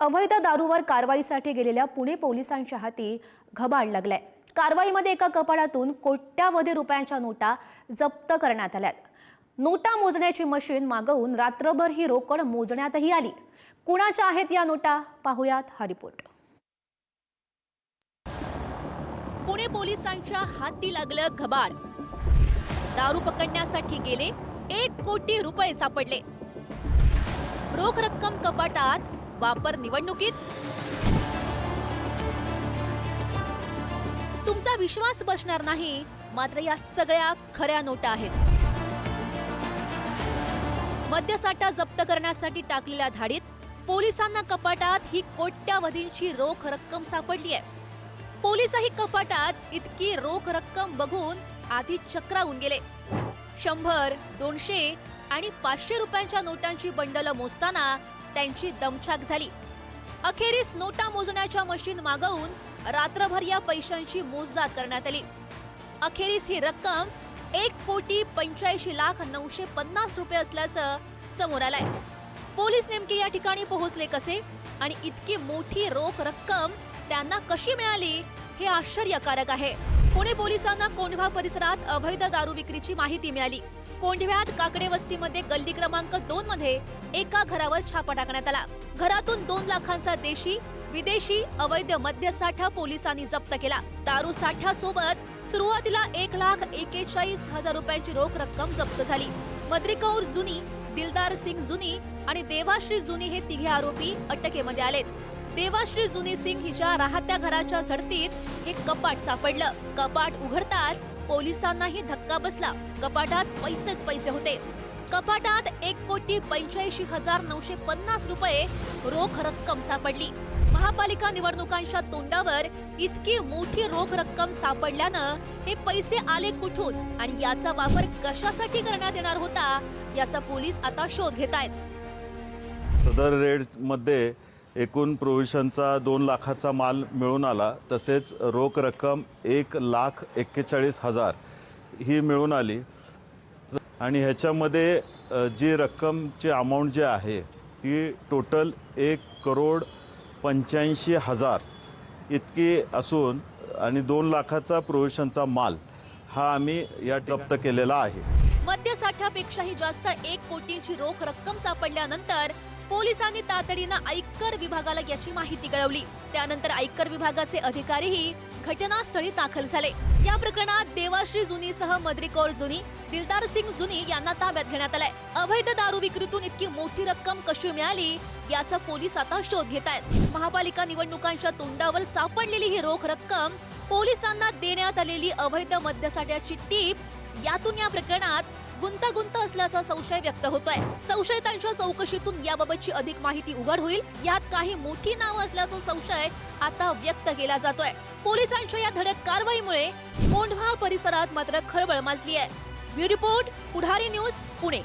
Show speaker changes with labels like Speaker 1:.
Speaker 1: अवैध दारूवर कारवाईसाठी गेलेल्या पुणे पोलिसांच्या हाती घबाड लागलाय. कारवाईमध्ये एका कपाडातून कोट्यावधी रुपयांच्या नोटा जप्त करण्यात आल्यात. नोटा मोजण्याची मशीन मागवून रात्रभर ही रोकड मोजण्यातही आली. कुणाच्या आहेत या नोटा? पाहुयात हा रिपोर्ट.
Speaker 2: पुणे पोलिसांच्या हाती लागलं घबाड. दारू पकडण्यासाठी गेले एक कोटी रुपये सापडले. रोख रक्कम कपाटात वापर निवडणुकीत? तुमचा विश्वास बसणार नाही मात्र या सगळ्या खऱ्या नोटा आहेत. मद्यसाठा जप्त करण्यासाठी टाकलेल्या धाडीत पोलिसांना कपाटात ही कोट्यावधींची रोख रक्कम सापडली आहे पोलिसही कपाटात इतकी रोख रक्कम बघून आधी चक्रावून गेले. शंभर दोनशे आणि पाचशे रुपयांच्या नोटांची बंडल मोजताना त्यांची दमछाक झाली. अखेरीस नोटा मोजण्याच्या मशीन मागवून रात्रभर या पैशांची मोजदाद करण्यात आली. अखेरीस ही रक्कम एक कोटी पंच्याऐंशी लाख नऊशे पन्नास रुपये असल्याचं समोर आलंय. पोलीस नेमके या ठिकाणी पोहोचले कसे आणि इतकी मोठी रोख रक्कम त्यांना कशी मिळाली हे आश्चर्यकारक आहे. पुणे पोलिसांना कोंढवा परिसरात अवैध दारू विक्रीची माहिती मिळाली. कोंढव्यात काकडे वस्तीमध्ये गल्ली क्रमांक दोन मध्ये एका घरावर छापा टाकण्यात आला. घरातून दोन लाखांचा देशी विदेशी अवैध मद्यसाठा पोलिसांनी जप्त केला. दारू साठ्या सोबत सुरुवातीला एक लाख एकेचाळीस हजार रुपयांची रोख रक्कम जप्त झाली. मद्रिकौर जुनी दिलदार सिंग जुनी आणि देवाश्री जुनी हे तिघे आरोपी अटकेमध्ये आलेत. देवाश्री जुनी सिंग हिच्या राहत्या घराच्या झडतीत हे कपाट सापडलं. कपाट उघडताच पोलिसांनाही धक्का बसला. कपाटात पैसेच पैसे होते. कपाटात एक कोटी पंच्याऐंशी हजार नऊशे पन्नास रुपये रोख रक्कम सापडली. महापालिका निवडणुकांच्या तोंडावर इतकी मोठी रोख रक्कम सापडल्यानं हे पैसे आले कुठून आणि याचा वापर कशासाठी करण्यात येणार होता याचा पोलीस आता शोध घेत आहेत
Speaker 3: सदर रेडमध्ये एकूण प्रोव्हिशनचा दोन लाखाचा माल मिळून आला. तसेच रोख रक्कम एक लाख एक्केचाळीस हजार ही मिळून आली. आणि ह्याच्यामध्ये जी रक्कमची अमाऊंट जी आहे ती टोटल एक करोड पंच्याऐंशी हजार इतकी असून आणि दोन लाखाचा प्रोव्हिशनचा माल हा आम्ही या जप्त केलेला आहे.
Speaker 2: मद्यसाठ्यापेक्षाही जास्त एक कोटींची रोख रक्कम सापडल्यानंतर पोलिसांनी तातडीनं आयकर विभागाला याची माहिती कळवली. त्यानंतर आयकर विभागाचे अधिकारीही घटनास्थळी दाखल झाले. या प्रकरणात देवाश्री जुनी सह मद्रिकौर जुनी दिलदार सिंग जुनी यांना ताब्यात घेण्यात आलाय. अवैध दारू विक्रीतून इतकी मोठी रक्कम कशी मिळाली याचा पोलीस आता शोध घेत आहेत. महापालिका निवडणुकांच्या तोंडावर सापडलेली ही रोख रक्कम पोलिसांना देण्यात आलेली अवैध मद्यसाठ्याची टीप यातून या प्रकरणात गुंतागुंत असल्याचा संशय व्यक्त होतोय. संशयितांच्या चौकशीतून याबाबतची अधिक माहिती उघड होईल. यात काही मोठी नावं असल्याचा संशय आता व्यक्त केला जातोय. पोलिसांच्या या धडक कारवाईमुळे कोंढवा परिसरात मात्र खळबळ माजली आहे. Bureau report Pudhari news Pune.